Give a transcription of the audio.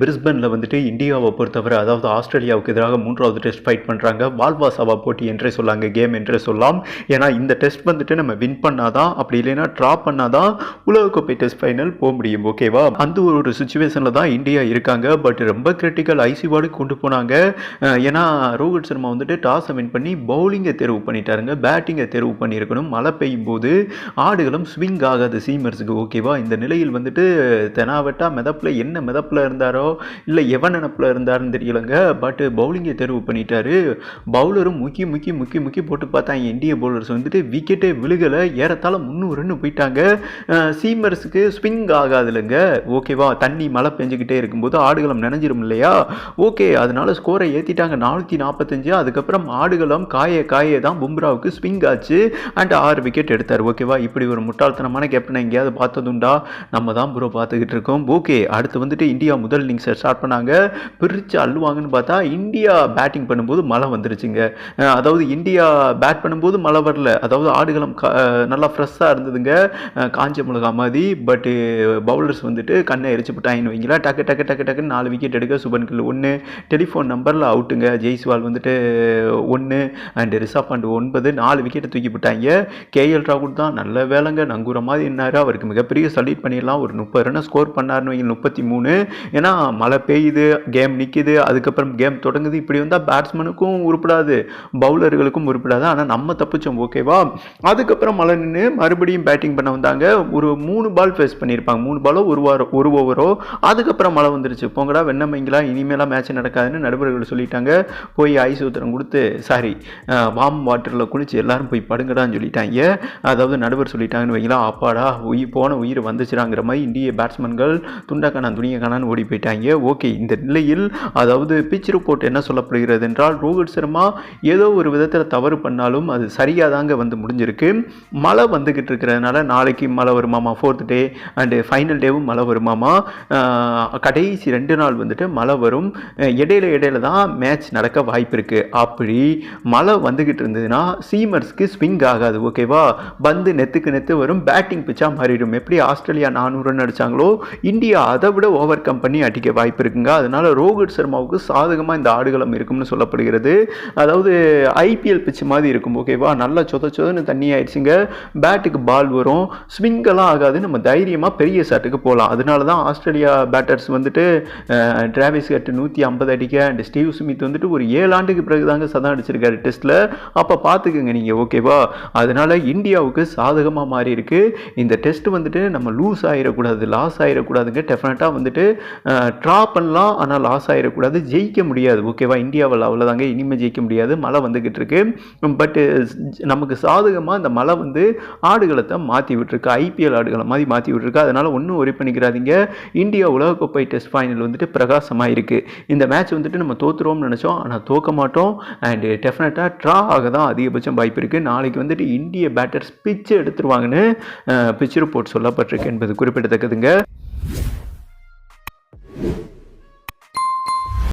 பிரிஸ்பனில் வந்துட்டு இந்தியாவை பொறுத்தவரை அதாவது ஆஸ்திரேலியாவுக்கு எதிராக மூன்றாவது டெஸ்ட் ஃபைட் பண்ணுறாங்க வால்வாசாவா போட்டி என்றே சொல்லாங்க கேம் என்றே சொல்லலாம். ஏன்னா இந்த டெஸ்ட் வந்துட்டு நம்ம வின் பண்ணாதான் அப்படி இல்லைன்னா ட்ரா பண்ணாதான் உலகக்கோப்பை டெஸ்ட் ஃபைனல் போக முடியும் ஓகேவா அந்த ஒரு சுச்சுவேஷனில் தான் இந்தியா இருக்காங்க. பட் ரொம்ப கிரிட்டிக்கல் ஐசி வார்டுக்கு கொண்டு போனாங்க. ஏன்னா ரோஹித் சர்மா வந்துட்டு டாஸை வின் பண்ணி பவுலிங்கை தேர்வு பண்ணிட்டாருங்க. பேட்டிங்கை தேர்வு பண்ணியிருக்கணும். மழை பெய்யும் போது ஆடுகளும் ஸ்விங் ஆகாது சீமர்ஸுக்கு ஓகேவா இந்த நிலையில் வந்துட்டு தெனாவட்டா மிதப்பில் என்ன மிதப்பில் இருந்தாரோ இல்லை எவன் நினப்பில் இருந்தாருன்னு தெரியலங்க. பட் பவுலிங்கை தேர்வு பண்ணிட்டாரு. பவுலரும் முக்கி முக்கி முக்கி முக்கி போட்டு பார்த்தாங்க இந்திய பவுலர்ஸ் வந்துட்டு விக்கெட்டே விழுகலை. ஏறத்தாழ முந்நூறுன்னு போயிட்டாங்க. சீமர்ஸுக்கு ஸ்விங் ஆகாதுலங்க. ஓகேவா தண்ணி மழை பெஞ்சுக்கிட்டே இருக்கும்போது ஆடுகளம் நினைஞ்சிரும் இல்லையா? ஓகே அதனால ஸ்கோரை ஏற்றிட்டாங்க நானூற்றி நாற்பத்தஞ்சு அதுக்கப்புறம் ஆடுகளம் காய காய தான் பும்ராவுக்கு ஸ்விங் ஆச்சு. அண்ட் ஆறு விக்கெட் எடுத்தார். ஓகேவா இப்படி ஒரு முட்டாள்தனமான கேப்டனை எங்கேயாவது பார்த்ததுண்டா? நம்ம தான் ப்ரோ பார்த்துக்கிட்டு இருக்கோம். ஓகே அடுத்து வந்துட்டு இந்தியா முதல் இன்னிங்ஸை ஸ்டார்ட் பண்ணாங்க. பிரித்து அள்ளுவாங்கன்னு பார்த்தா இந்தியா பேட்டிங் பண்ணும்போது மழை வந்துருச்சுங்க. அதாவது இந்தியா பேட் பண்ணும்போது மழை வரல. அதாவது ஆடுகளம் கா- நல்லா ஃப்ரெஷ்ஷாக இருந்ததுங்க. காஞ்ச மிளகா மாதிரி பட்டு பவுலர்ஸ் வந்துட்டு கண்ணை எரிச்சு விட்டாங்கன்னு வைங்களா டக்கு டக்கு டக்கு டக்குன்னு நாலு விக்கெட் எடுக்க சுபன் கில் ஒன்று டெலிஃபோன் நம்பரில் அவுட்டுங்க ஜெய்ஸ்வால் வந்துட்டு ஒன்று அண்ட் ரிஷப் பண்ட் ஒன்பது நாலு விக்கெட்டை தூக்கி விட்டாங்க கேஎல் ராகுல் தான் நல்ல வேலைங்க. நங்கூர மாதிரி என்னாரு அவருக்கு மிகப்பெரிய சல்யூட் பண்ணிடலாம் ஒரு முப்பது ரன்னை ஸ்கோர் பண்ணாருன்னு வைங்க முப்பத்தி மூணு. ஏன்னா மழை பெய்யுது கேம் நிற்கிது அதுக்கப்புறம் கேம் தொடங்குது. இப்படி வந்தால் பேட்ஸ்மேனுக்கும் உருப்படாது பவுலர்களுக்கும் உருப்படாது. ஆனால் நம்ம தப்பிச்சோம் ஓகேவா அதுக்கப்புறம் மழை நின்று மறுபடியும் பேட்டிங் பண்ண வந்தாங்க. ஒரு மூணு பால் ஃபேஸ் பண்ணியிருப்பாங்க. மூணு பாலோ ஒரு வாரம் ஒரு ஓவரோ அதுக்கப்புறம் மழை வந்துருச்சு. போங்கடா வெண்ணமைங்களா இனிமேலாம் மேட்ச் நடக்காதுன்னு நடுவர்கள் சொல்லிட்டாங்க. போய் ஐஸ் ஊத்திரம் கொடுத்து சாரி வார்ம் வாட்டரில் குளிச்சு எல்லாரும் போய் படுங்கடான்னு சொல்லிட்டாங்க. அதாவது நடுவர் சொல்லிட்டாங்கன்னு வைங்களா அப்பாடா உயிர் போன உயிர் வந்துச்சுடாங்கிற மாதிரி இந்திய பேட்ஸ்மேன்கள் துணியை துணியக்கானான்னு ஓடி போயிட்டு போயிட்டாங்க ஓகே இந்த நிலையில் அதாவது பிச் ரிப்போர்ட் என்ன சொல்லப்படுகிறது என்றால் ரோஹித் சர்மா ஏதோ ஒரு விதத்தில் தவறு பண்ணாலும் அது சரியாக தாங்க வந்து முடிஞ்சிருக்கு. மழை வந்துக்கிட்டு இருக்கிறதுனால நாளைக்கு மழை வருமாமா ஃபோர்த் டே அண்டு ஃபைனல் டேவும் மழை வருமாமா கடைசி ரெண்டு நாள் வந்துட்டு மழை வரும். இடையில இடையில தான் மேட்ச் நடக்க வாய்ப்பு இருக்குது அப்படி மழை வந்துக்கிட்டு இருந்ததுன்னா சீமர்ஸ்க்கு ஸ்விங் ஆகாது ஓகேவா பந்து நெத்துக்கு நெத்து வரும் பேட்டிங் பிச்சாக மாறிடும். எப்படி ஆஸ்திரேலியா நானூறு ரன் இந்தியா அதை விட ஓவர் கம் பண்ணி அடிக்க வாய்ப்பு இருக்குங்க அதனால ரோஹித் சர்மாவுக்கு சாதகமாக இந்த ஆடுகளம் இருக்கும்னு சொல்லப்படுகிறது. அதாவது ஐபிஎல் பிச்சு மாதிரி இருக்கும் ஓகேவா நல்லா சொத சொதன்னு தண்ணி ஆயிடுச்சுங்க. பேட்டுக்கு பால் வரும். ஸ்விங்கெல்லாம் ஆகாது நம்ம தைரியமாக பெரிய ஷாட்டுக்கு போகலாம் அதனால தான் ஆஸ்திரேலியா பேட்டர்ஸ் வந்துட்டு டிராவிஸ் கட்டு நூற்றி ஐம்பது அடிக்க அண்ட் ஸ்டீவ் ஸ்மித் வந்துட்டு ஒரு ஏழு ஆண்டுக்கு பிறகு தாங்க சதம் அடிச்சிருக்காரு டெஸ்ட்டில் அப்போ பார்த்துக்குங்க நீங்கள் ஓகேவா அதனால இந்தியாவுக்கு சாதகமாக மாறி இருக்குது இந்த டெஸ்ட் வந்துட்டு நம்ம லூஸ் ஆகிடக்கூடாது லாஸ் ஆகிடக்கூடாதுங்க டெஃபினட்டாக வந்துட்டு ட்ரா பண்ணலாம் ஆனால் லாஸ் ஆகிடக்கூடாது ஜெயிக்க முடியாது. ஓகேவா? இந்தியாவில் அவ்வளோதாங்க இனிமேல் ஜெயிக்க முடியாது. மழை வந்துக்கிட்டு இருக்கு. பட்டு நமக்கு சாதகமாக இந்த மழை வந்து ஆடுகளை தான் மாற்றி விட்டுருக்கு. ஐபிஎல் ஆடுகளை மாதிரி மாற்றி விட்டுருக்கு. அதனால் ஒன்றும் ஒரி பண்ணிக்கிறாதீங்க இந்தியா உலகக்கோப்பை டெஸ்ட் ஃபைனல் வந்துட்டு பிரகாசமாக இருக்குது இந்த மேட்ச் வந்துட்டு நம்ம தோற்றுருவோம்னு நினச்சோம். ஆனால் தோக்க மாட்டோம். அண்டு டெஃபினட்டாக ட்ரா ஆக தான் அதிகபட்சம் வாய்ப்பு இருக்குது நாளைக்கு வந்துட்டு இந்திய பேட்டர்ஸ் பிச்சு எடுத்துருவாங்கன்னு பிச்சு ரிப்போர்ட் சொல்லப்பட்டிருக்கு என்பது குறிப்பிடத்தக்கதுங்க.